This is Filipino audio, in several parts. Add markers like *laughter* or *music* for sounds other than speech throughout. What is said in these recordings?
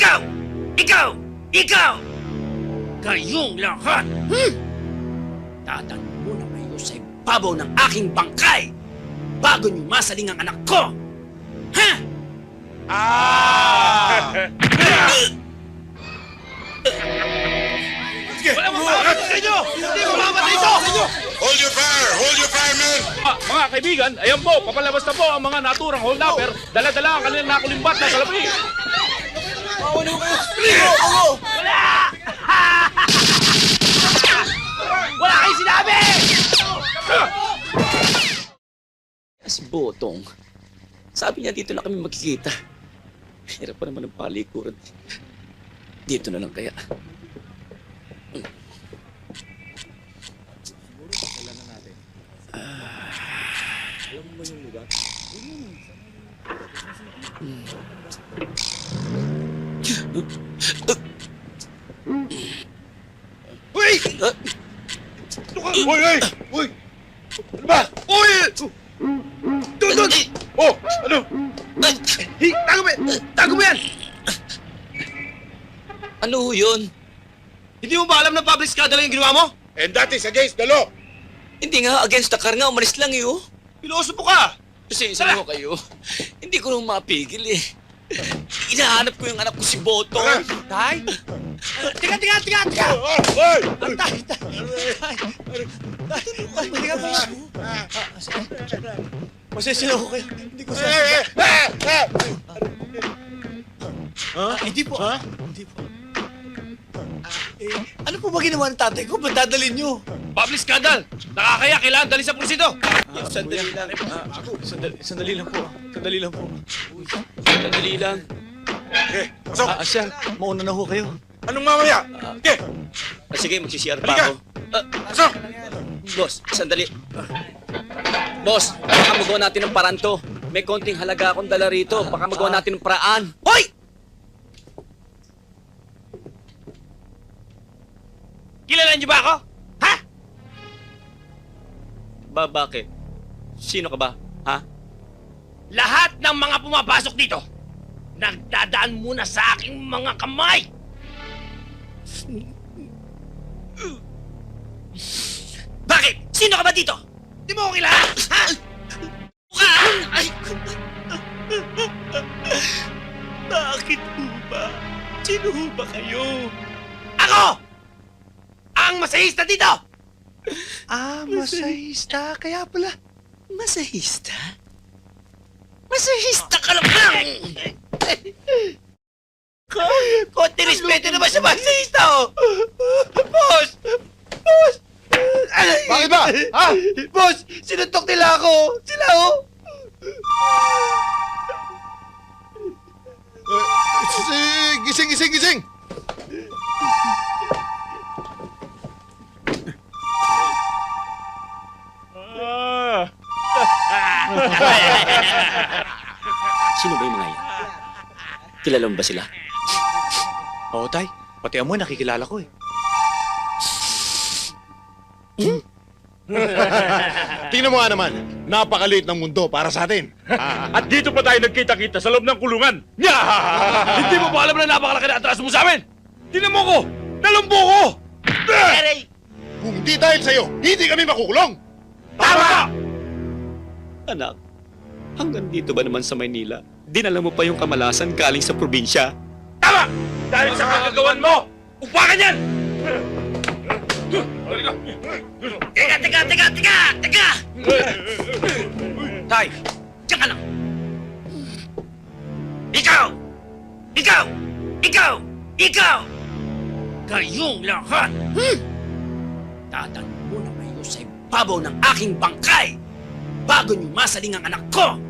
Ikaw! Ikaw! Ikaw! Kayong lahat! Hmm? Tatanong muna kayo sa ibabaw ng aking bangkay bago niyo masaling ang anak ko! Ha? Wala mo sa inyo! Hindi ko mamatay ito! Hold your fire! Hold your fire, men! Ah, mga kaibigan, ayan po, papalabas na po ang mga naturang holdupper. Dala-dala ang kanilang nakulimbat na salapi. Wala *laughs* kayo sinabi! Si Botong, sabi niya dito na kami magkikita. Hirap pa naman ang palikuran. Dito na lang kaya. Uy! Ah, Uy! Uy! Uy! Ano ba? Uy! Doon! Doon! Oh! Ano? Hey! Tago mo yan! Tago mo yan! ano ho yun? Hindi mo ba alam na public scandal yung ginawa mo? And that is against the law! Hindi nga, against the car nga, umalis lang eh, oh. Piloso po ka! Kasi isa mo kayo. Hindi ko nang mapigil eh. Hinahanap ko yung anak ko si Botong. Tay? Tika, tika, tika, tika! Hoy! Tay, tay! Tay! Tay, tika po! Pasensya na ako kayo. Hindi ko Eh, eh, eh, eh! Ha? Hindi po. Ha? Hindi po. Eh, ano po ba ginawa ng tatay ko? Ba't dadalhin nyo? Public scandal! Nakakaya, kailangan dali sa pulsito. sandali lang. sandali, sandali lang po. Sandali lang po. Sandali lang. Okay, pasok! Ah, sir, mauna na ho kayo. Anong mamaya? Okay, Ah, sige, magsisiyar pa Halika. ako. Ah, pasok! boss, sandali. Boss, baka magawa natin ng paraan to. May konting halaga akong dala rito. Baka magawa natin ng paraan. Hoy! Kilala niyo ba ako? Ha? Ba, bakit? Sino ka ba? Ha? Lahat ng mga pumapasok dito, nagdadaan muna sa aking mga kamay. Bakit? Sino ka ba dito? Di mo ako kilala? Ay! Bakit po ba? Sino ho ba kayo? Ako! Ang masahista dito! Ah, masahista. Kaya pala. Masahista? Masahista ka lang! Konti respeto naman sa masahista, oh! Boss! Boss! Ay! Bakit ba? Ha? Boss! Sinuntok nila ako! Sila, oh! Eh, Gising, gising, gising! Sino ba yung mga yan? Kilala mo ba sila? Oo, tay. Pati amoy nakikilala ko eh. Tingnan mo nga naman, napakaliit ng mundo para sa atin. At dito pa tayo nagkita-kita sa loob ng kulungan. Hindi mo ba alam na napakalaki na atraso mo sa amin? Tinan mo ko! Nalumbo ko! Kung di dahil sa'yo, hindi kami makukulong! Tama! Anak, hanggang dito ba naman sa Maynila? Dinala mo pa yung kamalasan galing sa probinsya. Tama! Dahil sa kagagawan mo, upakan yan! Teka, teka, teka, teka! Teka! Tay, Diyan ka lang! Ikaw! Ikaw! Ikaw! Ikaw! Kayong lahat! Hmm? Tatanong muna kayo sa ibabaw ng aking bangkay bago niyo masaling ang anak ko!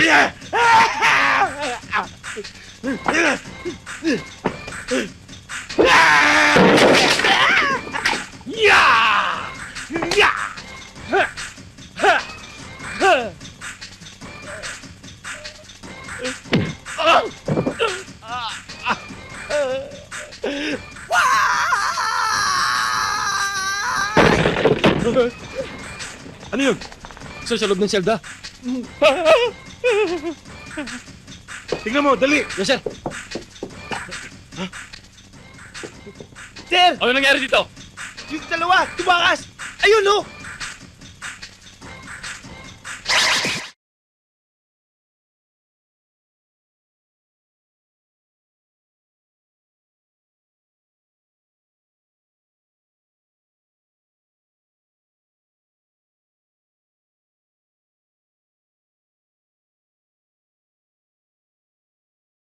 Yeah! *laughs* Ah! Ano yun? Sir, sa loob ng selda. Tingnan mo, dali! Yes, sir. Sir! Ano nangyari dito? Yung dalawa, tumakas! Ayun, no!